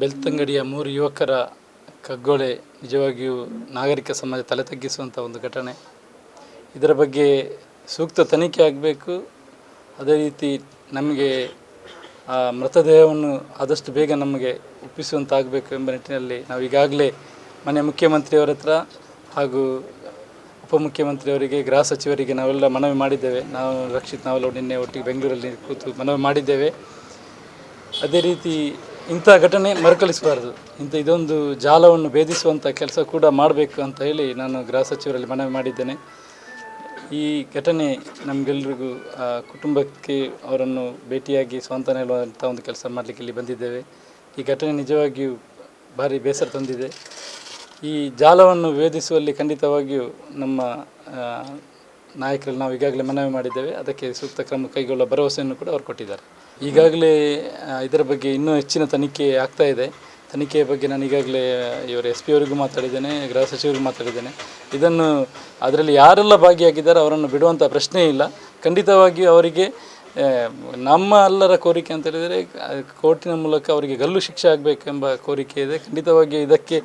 ಬೆಳ್ತಂಗಡಿಯ ಮೂರು ಯುವಕರ ಕಗ್ಗೊಳೆ ನಿಜವಾಗಿಯೂ ನಾಗರಿಕ ಸಮಾಜ ತಲೆ ತಗ್ಗಿಸುವಂಥ ಒಂದು ಘಟನೆ. ಇದರ ಬಗ್ಗೆ ಸೂಕ್ತ ತನಿಖೆ ಆಗಬೇಕು. ಅದೇ ರೀತಿ ನಮಗೆ ಆ ಮೃತದೇಹವನ್ನು ಆದಷ್ಟು ಬೇಗ ನಮಗೆ ಒಪ್ಪಿಸುವಂತಾಗಬೇಕು ಎಂಬ ನಿಟ್ಟಿನಲ್ಲಿ ನಾವು ಈಗಾಗಲೇ ಮನೆ ಮುಖ್ಯಮಂತ್ರಿಯವರ ಹತ್ರ ಹಾಗೂ ಉಪಮುಖ್ಯಮಂತ್ರಿಯವರಿಗೆ, ಗೃಹ ಸಚಿವರಿಗೆ ನಾವೆಲ್ಲ ಮನವಿ ಮಾಡಿದ್ದೇವೆ. ನಾವು ರಕ್ಷಿತ್ ನಾವೆಲ್ಲ, ನಿನ್ನೆ ಒಟ್ಟಿಗೆ ಬೆಂಗಳೂರಲ್ಲಿ ಕೂತು ಮನವಿ ಮಾಡಿದ್ದೇವೆ. ಅದೇ ರೀತಿ ಇಂಥ ಘಟನೆ ಮರುಕಳಿಸಬಾರದು. ಇಂಥ ಇದೊಂದು ಜಾಲವನ್ನು ಭೇದಿಸುವಂಥ ಕೆಲಸ ಕೂಡ ಮಾಡಬೇಕು ಅಂತ ಹೇಳಿ ನಾನು ಗೃಹ ಸಚಿವರಲ್ಲಿ ಮನವಿ ಮಾಡಿದ್ದೇನೆ. ಈ ಘಟನೆ ನಮಗೆಲ್ರಿಗೂ, ಆ, ಕುಟುಂಬಕ್ಕೆ ಅವರನ್ನು ಭೇಟಿಯಾಗಿ ಸ್ವಂತನ ಹೇಳುವಂಥ ಒಂದು ಕೆಲಸ ಮಾಡಲಿಕ್ಕೆ ಇಲ್ಲಿ ಬಂದಿದ್ದೇವೆ. ಈ ಘಟನೆ ನಿಜವಾಗಿಯೂ ಭಾರಿ ಬೇಸರ ತಂದಿದೆ. ಈ ಜಾಲವನ್ನು ವೇದಿಸುವಲ್ಲಿ ಖಂಡಿತವಾಗಿಯೂ ನಮ್ಮ ನಾಯಕರಲ್ಲಿ ನಾವು ಈಗಾಗಲೇ ಮನವಿ ಮಾಡಿದ್ದೇವೆ. ಅದಕ್ಕೆ ಸೂಕ್ತ ಕ್ರಮ ಕೈಗೊಳ್ಳುವ ಭರವಸೆಯನ್ನು ಕೂಡ ಅವರು ಕೊಟ್ಟಿದ್ದಾರೆ. ಈಗಾಗಲೇ ಇದರ ಬಗ್ಗೆ ಇನ್ನೂ ಹೆಚ್ಚಿನ ತನಿಖೆ ಆಗ್ತಾ ಇದೆ. ತನಿಖೆಯ ಬಗ್ಗೆ ನಾನು ಈಗಾಗಲೇ ಇವರು ಎಸ್ ಪಿ ಅವರಿಗೂ ಮಾತಾಡಿದ್ದೇನೆ, ಗೃಹ ಸಚಿವರಿಗೂ ಮಾತಾಡಿದ್ದೇನೆ. ಇದನ್ನು ಅದರಲ್ಲಿ ಯಾರೆಲ್ಲ ಭಾಗಿಯಾಗಿದ್ದಾರೆ ಅವರನ್ನು ಬಿಡುವಂಥ ಪ್ರಶ್ನೆ ಇಲ್ಲ. ಖಂಡಿತವಾಗಿಯೂ ಅವರಿಗೆ ನಮ್ಮ ಎಲ್ಲರ ಕೋರಿಕೆ ಅಂತ ಹೇಳಿದರೆ ಕೋರ್ಟಿನ ಮೂಲಕ ಅವರಿಗೆ ಗಲ್ಲು ಶಿಕ್ಷೆ ಆಗಬೇಕೆಂಬ ಕೋರಿಕೆ ಇದೆ. ಖಂಡಿತವಾಗಿಯೂ ಇದಕ್ಕೆ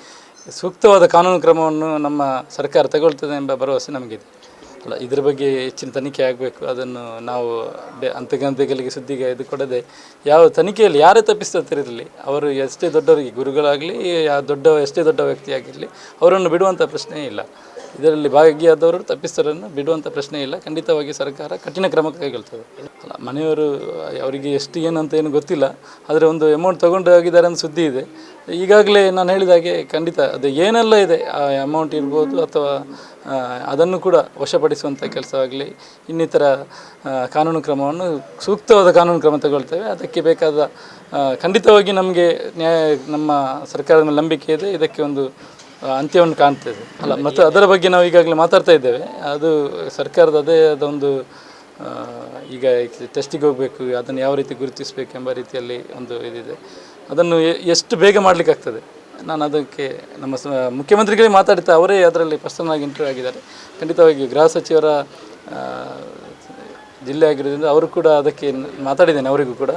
ಸೂಕ್ತವಾದ ಕಾನೂನು ಕ್ರಮವನ್ನು ನಮ್ಮ ಸರ್ಕಾರ ತಗೊಳ್ತದೆ ಎಂಬ ಭರವಸೆ ನಮಗಿದೆ. ಅಲ್ಲ, ಇದ್ರ ಬಗ್ಗೆ ಹೆಚ್ಚಿನ ತನಿಖೆ ಆಗಬೇಕು. ಅದನ್ನು ನಾವು ಅಂತೆಗಂತೆಗಳಿಗೆ ಸುದ್ದಿಗೆ ಇದು ಕೊಡದೆ ಯಾವ ತನಿಖೆಯಲ್ಲಿ ಯಾರೇ ತಪ್ಪಿಸ್ತಿರಲಿ ಅವರು ಎಷ್ಟೇ ದೊಡ್ಡವರಿಗೆ ಗುರುಗಳಾಗಲಿ ದೊಡ್ಡ ಎಷ್ಟೇ ದೊಡ್ಡ ವ್ಯಕ್ತಿಯಾಗಿರಲಿ, ಅವರನ್ನು ಬಿಡುವಂಥ ಪ್ರಶ್ನೆ ಇಲ್ಲ. ಇದರಲ್ಲಿ ಭಾಗಿಯಾದವರು ತಪ್ಪಿಸ್ತರನ್ನು ಬಿಡುವಂಥ ಪ್ರಶ್ನೆ ಇಲ್ಲ. ಖಂಡಿತವಾಗಿ ಸರ್ಕಾರ ಕಠಿಣ ಕ್ರಮ ಕೈಗೊಳ್ತದೆ. ಅಲ್ಲ ಮನೆಯವರು ಅವರಿಗೆ ಎಷ್ಟು ಏನಂತ ಏನು ಗೊತ್ತಿಲ್ಲ ಆದರೆ ಒಂದು ಅಮೌಂಟ್ ತೊಗೊಂಡು ಹೋಗಿದ್ದಾರೆ ಅಂತ ಸುದ್ದಿ ಇದೆ. ಈಗಾಗಲೇ ನಾನು ಹೇಳಿದ ಹಾಗೆ ಖಂಡಿತ ಅದು ಏನೆಲ್ಲ ಇದೆ ಆ ಅಮೌಂಟ್ ಇರ್ಬೋದು ಅಥವಾ ಅದನ್ನು ಕೂಡ ವಶಪಡಿಸುವಂಥ ಕೆಲಸವಾಗಲಿ ಇನ್ನಿತರ ಕಾನೂನು ಕ್ರಮವನ್ನು ಸೂಕ್ತವಾದ ಕಾನೂನು ಕ್ರಮ ತಗೊಳ್ತೇವೆ. ಅದಕ್ಕೆ ಬೇಕಾದ ಖಂಡಿತವಾಗಿ ನಮಗೆ ನ್ಯಾಯ ನಮ್ಮ ಸರ್ಕಾರದ ಮೇಲೆ ನಂಬಿಕೆ ಇದೆ. ಇದಕ್ಕೆ ಒಂದು ಅಂತ್ಯವನ್ನು ಕಾಣ್ತೇವೆ ಅಲ್ಲ ಮತ್ತು ಅದರ ಬಗ್ಗೆ ನಾವು ಈಗಾಗಲೇ ಮಾತಾಡ್ತಾ ಇದ್ದೇವೆ. ಅದು ಸರ್ಕಾರದ ಅದೇ ಅದೊಂದು ಆ, ಈಗ ಟೆಸ್ಟಿಗೆ ಹೋಗಬೇಕು, ಅದನ್ನು ಯಾವ ರೀತಿ ಗುರುತಿಸಬೇಕು ಎಂಬ ರೀತಿಯಲ್ಲಿ ಒಂದು ಇದಿದೆ. ಅದನ್ನು ಎಷ್ಟು ಬೇಗ ಮಾಡಲಿಕ್ಕಾಗ್ತದೆ ನಾನು ಅದಕ್ಕೆ ನಮ್ಮ ಸ, ಮುಖ್ಯಮಂತ್ರಿಗಳಿಗೆ ಮಾತಾಡ್ತಾ ಅವರೇ ಅದರಲ್ಲಿ ಪರ್ಸನಲ್ ಆಗಿ ಇಂಟರ್ವ್ಯೂ ಆಗಿದ್ದಾರೆ. ಖಂಡಿತವಾಗಿ ಗೃಹ ಸಚಿವರ ಜಿಲ್ಲೆ ಆಗಿರೋದ್ರಿಂದ ಅವರು ಕೂಡ ಅದಕ್ಕೆ ಮಾತಾಡಿದ್ದೇನೆ, ಅವರಿಗೂ ಕೂಡ.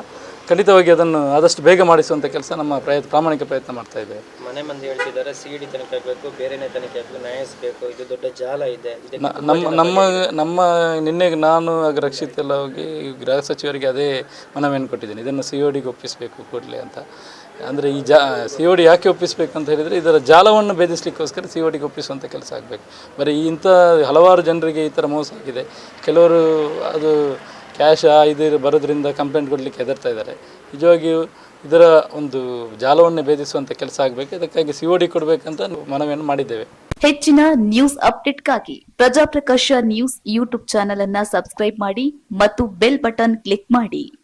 ಖಂಡಿತವಾಗಿ ಅದನ್ನು ಆದಷ್ಟು ಬೇಗ ಮಾಡಿಸುವಂಥ ಕೆಲಸ ನಮ್ಮ ಪ್ರಯತ್ನ ಪ್ರಾಮಾಣಿಕ ಪ್ರಯತ್ನ ಮಾಡ್ತಾ ಇದೆ. ಮನೆ ಮಂದಿ ಹೇಳ್ತಿದ್ದಾರೆ ಸಿ ಡಿ ತನಿಖೆ ಆಗಬೇಕು ಬೇರೆನೇ ತನಿಖೆ ಆಗಬೇಕು ನ್ಯಾಯಿಸಬೇಕು ಇದು ದೊಡ್ಡ ಜಾಲ ಇದೆ. ಇದಕ್ಕೆ ನಮ್ಮ ನಮ್ಮ ನಮ್ಮ ನಿನ್ನೆ ನಾನು ಆಗ ರಕ್ಷಿತ್ ಎಲ್ಲ ಹೋಗಿ ಗೃಹ ಸಚಿವರಿಗೆ ಅದೇ ಮನವಿಯನ್ನು ಕೊಟ್ಟಿದ್ದೀನಿ. ಇದನ್ನು ಸಿ ಒ ಡಿಗೆ ಒಪ್ಪಿಸಬೇಕು ಕೂಡಲೇ ಅಂತ. ಅಂದರೆ ಈ ಜಾ ಸಿ ಒ ಡಿ ಯಾಕೆ ಒಪ್ಪಿಸಬೇಕು ಅಂತ ಹೇಳಿದರೆ ಇದರ ಜಾಲವನ್ನು ಭೇದಿಸಲಿಕ್ಕೋಸ್ಕರ ಸಿ ಒ ಡಿಗೆ ಒಪ್ಪಿಸುವಂಥ ಕೆಲಸ ಆಗಬೇಕು. ಬರೀ ಇಂಥ ಹಲವಾರು ಜನರಿಗೆ ಈ ಥರ ಮೋಸ ಆಗಿದೆ. ಕೆಲವರು ಅದು ಕ್ಯಾಶ್ ಇದು ಬರೋದ್ರಿಂದ ಕಂಪ್ಲೇಂಟ್ ಕೊಡಲಿಕ್ಕೆ ಹೆದರ್ತಾ ಇದ್ದಾರೆ. ನಿಜವಾಗಿಯೂ ಇದರ ಒಂದು ಜಾಲವನ್ನು ಭೇದಿಸುವಂಥ ಕೆಲಸ ಆಗಬೇಕು. ಇದಕ್ಕಾಗಿ ಸಿ ಒ ಡಿ ಕೊಡಬೇಕಂತ ಮನವಿಯನ್ನು ಮಾಡಿದ್ದೇವೆ. ಹೆಚ್ಚಿನ ನ್ಯೂಸ್ ಅಪ್ಡೇಟ್ಗಾಗಿ ಪ್ರಜಾಪ್ರಕಾಶ ನ್ಯೂಸ್ ಯೂಟ್ಯೂಬ್ ಚಾನೆಲ್ ಅನ್ನ ಸಬ್ಸ್ಕ್ರೈಬ್ ಮಾಡಿ ಮತ್ತು ಬೆಲ್ ಬಟನ್ ಕ್ಲಿಕ್ ಮಾಡಿ.